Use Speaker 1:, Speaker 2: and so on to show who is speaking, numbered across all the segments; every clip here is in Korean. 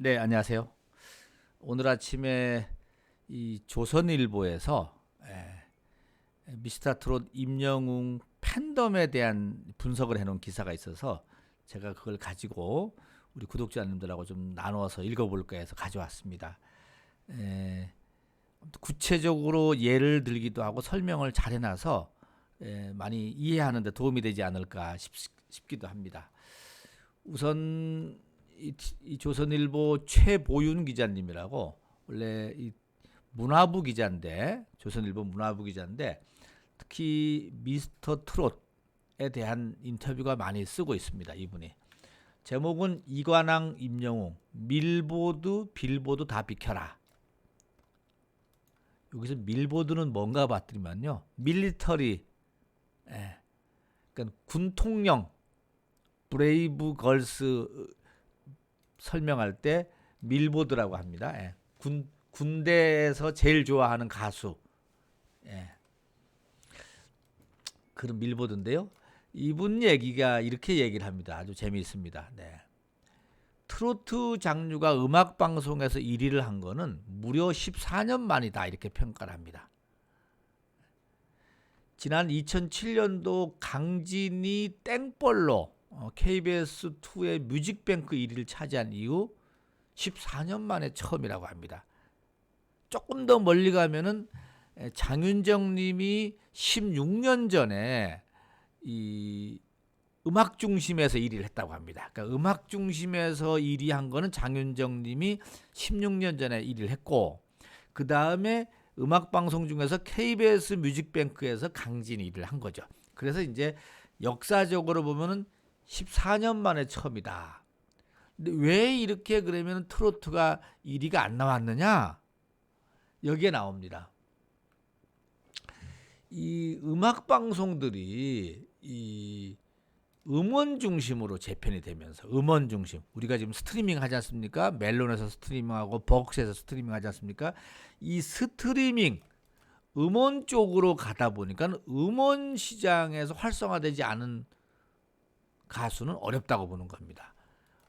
Speaker 1: 네, 안녕하세요. 오늘 아침에 이 조선일보에서 에, 미스터 트롯 임영웅 팬덤에 대한 분석을 해놓은 기사가 있어서 제가 그걸 가지고 우리 구독자님들하고 좀 나누어서 읽어볼까 해서 가져왔습니다. 에, 구체적으로 예를 들기도 하고 설명을 잘 해놔서 에, 많이 이해하는데 도움이 되지 않을까 싶, 싶기도 합니다. 우선 이, 이 조선일보 최보윤 기자님이라고 원래 이 문화부 기자인데 조선일보 문화부 기자인데 특히 미스터 트롯에 대한 인터뷰가 많이 쓰고 있습니다. 이분이 제목은 이관왕 임영웅 밀보드 빌보드 다 비켜라. 여기서 밀보드는 뭔가 봤더니만요 밀리터리 예. 그러니까 군통령 브레이브 걸스 설명할 때 밀보드라고 합니다. 예. 군 군대에서 제일 좋아하는 가수. 예. 그런 밀보드인데요. 이분 얘기가 이렇게 얘기를 합니다. 아주 재미있습니다. 네. 트로트 장르가 음악 방송에서 1위를 한 거는 무려 14년 만이다 이렇게 평가를 합니다. 지난 2007년도 강진이 땡벌로 어, KBS2의 뮤직뱅크 1위를 차지한 이후 14년 만에 처음이라고 합니다. 조금 더 멀리 가면은 에, 장윤정 님이 16년 전에 이 음악 중심에서 1위를 했다고 합니다. 그러니까 음악 중심에서 1위 한 거는 장윤정 님이 16년 전에 1위를 했고 그 다음에 음악 방송 중에서 KBS 뮤직뱅크에서 강진 1위를 한 거죠. 그래서 이제 역사적으로 보면은 14년 만에 처음이다. 근데 왜 이렇게 그러면 트로트가 1위가 안 나왔느냐? 여기에 나옵니다. 이 음악 방송들이 이 음원 중심으로 재편이 되면서 음원 중심 우리가 지금 스트리밍 하지 않습니까? 멜론에서 스트리밍하고 버크스에서 스트리밍 하지 않습니까? 이 스트리밍 음원 쪽으로 가다 보니까 음원 시장에서 활성화되지 않은 가수는 어렵다고 보는 겁니다.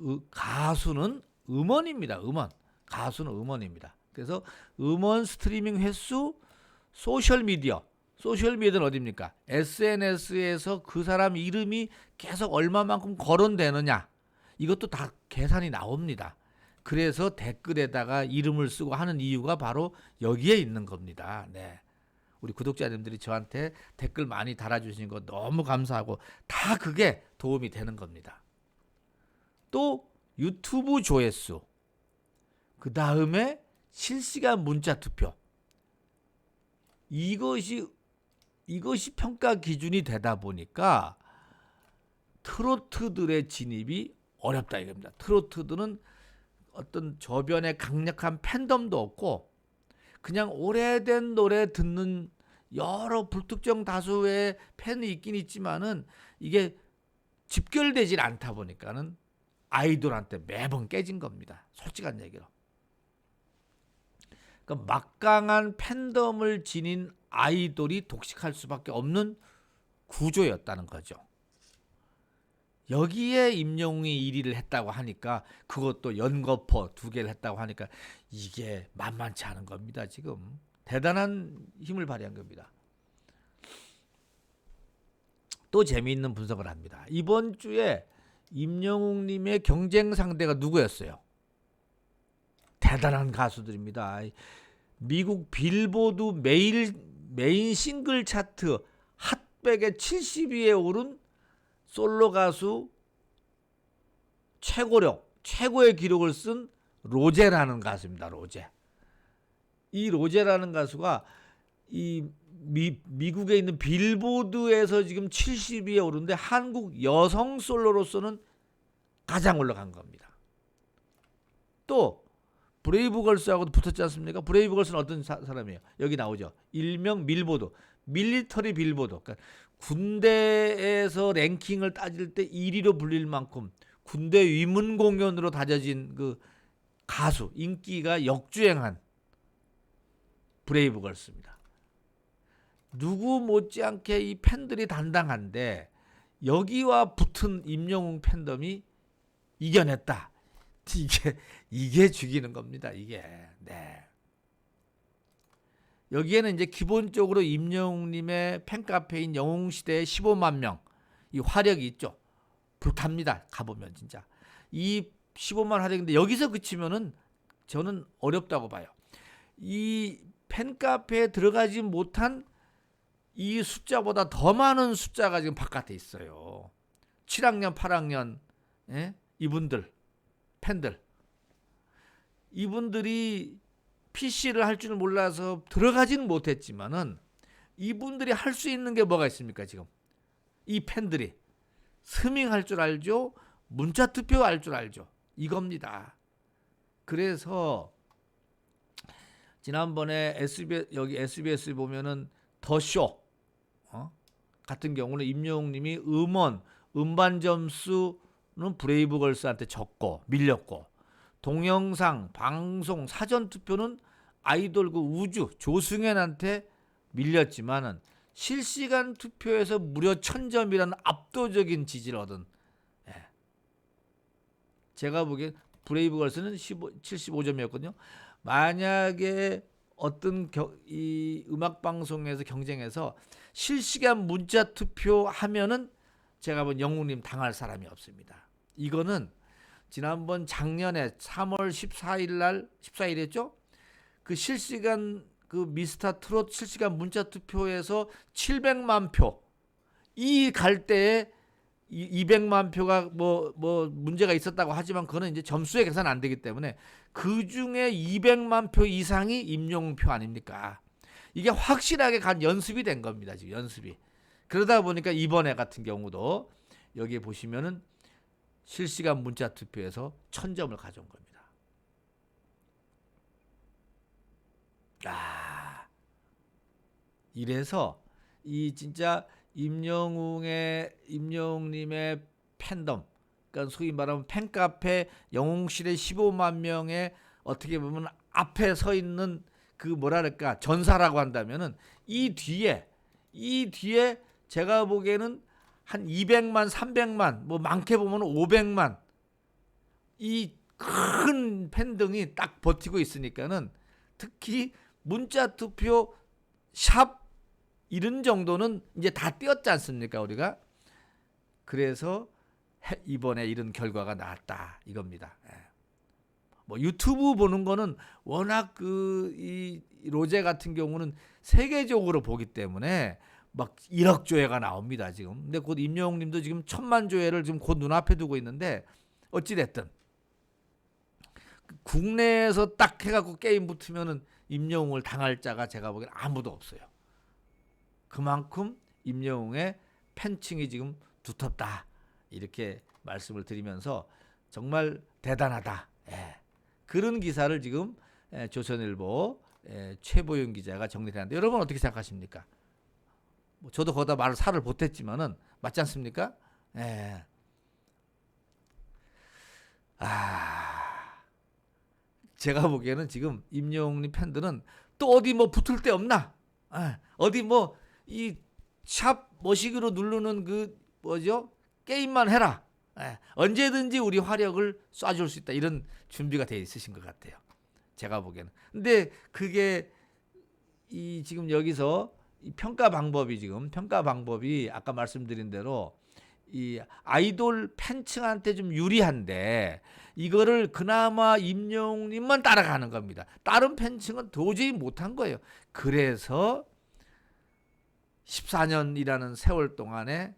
Speaker 1: 으, 가수는 음원입니다. 음원. 가수는 음원입니다. 그래서 음원 스트리밍 횟수 소셜 미디어 소셜 미디어는 어디입니까? SNS에서 그 사람 이름이 계속 얼마만큼 거론되느냐 이것도 다 계산이 나옵니다. 그래서 댓글에다가 이름을 쓰고 하는 이유가 바로 여기에 있는 겁니다. 네. 우리 구독자님들이 저한테 댓글 많이 달아주시는 거 너무 감사하고 다 그게 도움이 되는 겁니다. 또 유튜브 조회수, 그 다음에 실시간 문자 투표. 이것이 이것이 평가 기준이 되다 보니까 트로트들의 진입이 어렵다 이겁니다. 트로트들은 어떤 저변의 강력한 팬덤도 없고 그냥 오래된 노래 듣는 여러 불특정 다수의 팬이 있긴 있지만은 이게 집결되질 않다 보니까는 아이돌한테 매번 깨진 겁니다. 솔직한 얘기로. 그러니까 막강한 팬덤을 지닌 아이돌이 독식할 수밖에 없는 구조였다는 거죠. 여기에 임영웅이 1위를 했다고 하니까 그것도 연거퍼 두 개를 했다고 하니까 이게 만만치 않은 겁니다. 지금 대단한 힘을 발휘한 겁니다. 또 재미있는 분석을 합니다. 이번 주에 임영웅님의 경쟁 상대가 누구였어요? 대단한 가수들입니다. 미국 빌보드 메일 메인 싱글 차트 핫백에 70위에 오른 솔로 가수 최고력 최고의 기록을 쓴 로제라는 가수입니다. 로제. 이 로제라는 가수가 이 미, 미국에 있는 빌보드에서 지금 70위에 오르는데 한국 여성 솔로로서는 가장 올라간 겁니다. 또 브레이브걸스하고도 붙었지 않습니까? 브레이브걸스는 어떤 사, 람이에요 여기 나오죠. 일명 밀보드, 밀리터리 빌보드. 그러니까 군대에서 랭킹을 따질 때 1위로 불릴 만큼 군대 위문 공연으로 다져진 그 가수 인기가 역주행한 브레이브 걸스입니다. 누구 못지않게 이 팬들이 단단한데 여기와 붙은 임영웅 팬덤이 이겨냈다. 이게 이게 죽이는 겁니다. 이게 네. 여기에는 이제 기본적으로 임영웅님의 팬카페인 영웅시대의 15만 명 이 화력이 있죠. 불탑니다. 가보면 진짜 이 15만 화력인데 여기서 그치면은 저는 어렵다고 봐요. 이 팬카페에 들어가지 못한 이 숫자보다 더 많은 숫자가 지금 바깥에 있어요. 7학년, 8학년 예? 이분들 팬들 이분들이 PC를 할 줄 몰라서 들어가지는 못했지만은 이분들이 할 수 있는 게 뭐가 있습니까 지금? 이 팬들이. 스밍할 줄 알죠? 문자 투표 할 줄 알죠? 이겁니다. 그래서 지난번에 SBS 여기 SBS 보면은 더쇼 어? 같은 경우는 임영웅님이 음원 음반 점수는 브레이브걸스한테 졌고 밀렸고 동영상 방송 사전 투표는 아이돌 그 우주 조승현한테 밀렸지만은 실시간 투표에서 무려 천점이라는 압도적인 지지를 얻은 예. 제가 보기엔 브레이브걸스는 15, 75점이었거든요. 만약에 어떤 겨, 이 음악 방송에서 경쟁해서 실시간 문자 투표하면은 제가 본 영웅님 당할 사람이 없습니다. 이거는 지난번 작년에 3월 14일 날 14일이었죠? 그 실시간 그 미스터 트롯 실시간 문자 투표에서 700만 표. 이갈 때에 이 200만 표가 뭐뭐 문제가 있었다고 하지만 그거는 이제 점수에 계산 안 되기 때문에 그 중에 200만 표 이상이 임용표 아닙니까? 이게 확실하게 간 연습이 된 겁니다. 지금 연습이. 그러다 보니까 이번에 같은 경우도 여기 보시면은 실시간 문자 투표에서 천 점을 가져온 겁니다. 아, 이래서 이 진짜 임영웅의 임영웅님의 팬덤, 그러니까 소위 말하면 팬카페 영웅실의 15만 명의 어떻게 보면 앞에 서 있는 그 뭐랄까 전사라고 한다면은 이 뒤에 이 뒤에 제가 보기에는 한 200만, 300만, 뭐 많게 보면 500만 이 큰 팬등이 딱 버티고 있으니까는 특히 문자 투표 샵 이런 정도는 이제 다 뛰었지 않습니까 우리가 그래서 해- 이번에 이런 결과가 나왔다 이겁니다. 예. 뭐 유튜브 보는 거는 워낙 그 이 로제 같은 경우는 세계적으로 보기 때문에 막 1억 조회가 나옵니다 지금. 근데 곧 임영웅님도 지금 천만 조회를 지금 곧 눈앞에 두고 있는데 어찌 됐든 국내에서 딱 해갖고 게임 붙으면은 임영웅을 당할 자가 제가 보기엔 아무도 없어요. 그만큼 임영웅의 팬층이 지금 두텁다 이렇게 말씀을 드리면서 정말 대단하다. 예. 그런 기사를 지금 예, 조선일보 예, 최보영 기자가 정리를 하는데 여러분 어떻게 생각하십니까? 뭐 저도 거기다 말을 살을 못했지만은 맞지 않습니까? 예. 아, 제가 보기에는 지금 임영웅님 팬들은 또 어디 뭐 붙을 데 없나? 아, 어디 뭐 이 샵 머시기로 누르는 그 뭐죠? 게임만 해라. 예, 언제든지 우리 화력을 쏴줄 수 있다 이런 준비가 돼 있으신 것 같아요. 제가 보기에는. 근데 그게 이 지금 여기서 이 평가 방법이 지금 평가 방법이 아까 말씀드린 대로 이 아이돌 팬층한테 좀 유리한데 이거를 그나마 임영웅님만 따라가는 겁니다. 다른 팬층은 도저히 못한 거예요. 그래서 14년이라는 세월 동안에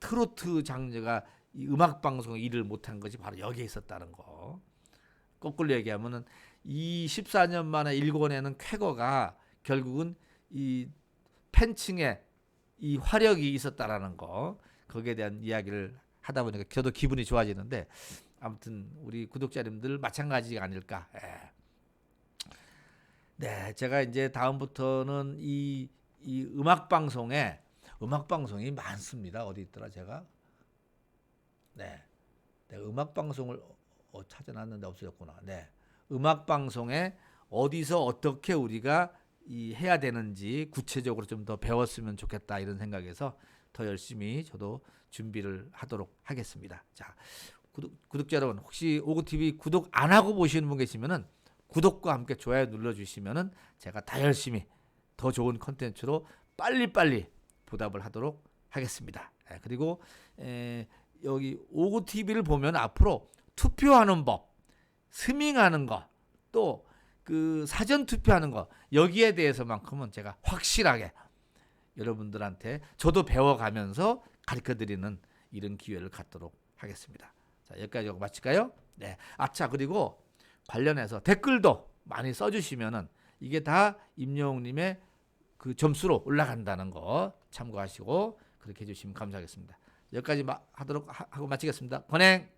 Speaker 1: 트로트 장르가 이 음악 방송 일을 못한 것이 바로 여기에 있었다는 거. 거꾸로 얘기하면은 이 14년 만에 일궈내는 쾌거가 결국은 이 팬층에 이 화력이 있었다라는 거. 거기에 대한 이야기를 하다 보니까 저도 기분이 좋아지는데 아무튼 우리 구독자님들 마찬가지가 아닐까. 예. 네, 제가 이제 다음부터는 이, 이 음악 방송에 음악 방송이 많습니다. 어디 있더라 제가? 네, 내가 음악 방송을 어, 찾아놨는데 없어졌구나. 네, 음악 방송에 어디서 어떻게 우리가 이 해야 되는지 구체적으로 좀 더 배웠으면 좋겠다 이런 생각에서 더 열심히 저도 준비를 하도록 하겠습니다. 자, 구독, 구독 자 여러분 혹시 오구TV 구독 안 하고 보시는 분 계시면은 구독과 함께 좋아요 눌러주시면은 제가 다 열심히 더 좋은 컨텐츠로 빨리빨리 보답을 하도록 하겠습니다. 예, 그리고 에, 여기 오구TV를 보면 앞으로 투표하는 법, 스밍하는 거, 또 그 사전 투표하는 거 여기에 대해서만큼은 제가 확실하게 여러분들한테 저도 배워가면서 가르쳐드리는 이런 기회를 갖도록 하겠습니다. 자 여기까지 하고 마칠까요? 네. 아차 그리고 관련해서 댓글도 많이 써주시면은 이게 다 임영웅님의 그 점수로 올라간다는 거 참고하시고 그렇게 해주시면 감사하겠습니다. 여기까지 마- 하도록 하- 하고 마치겠습니다. 권행.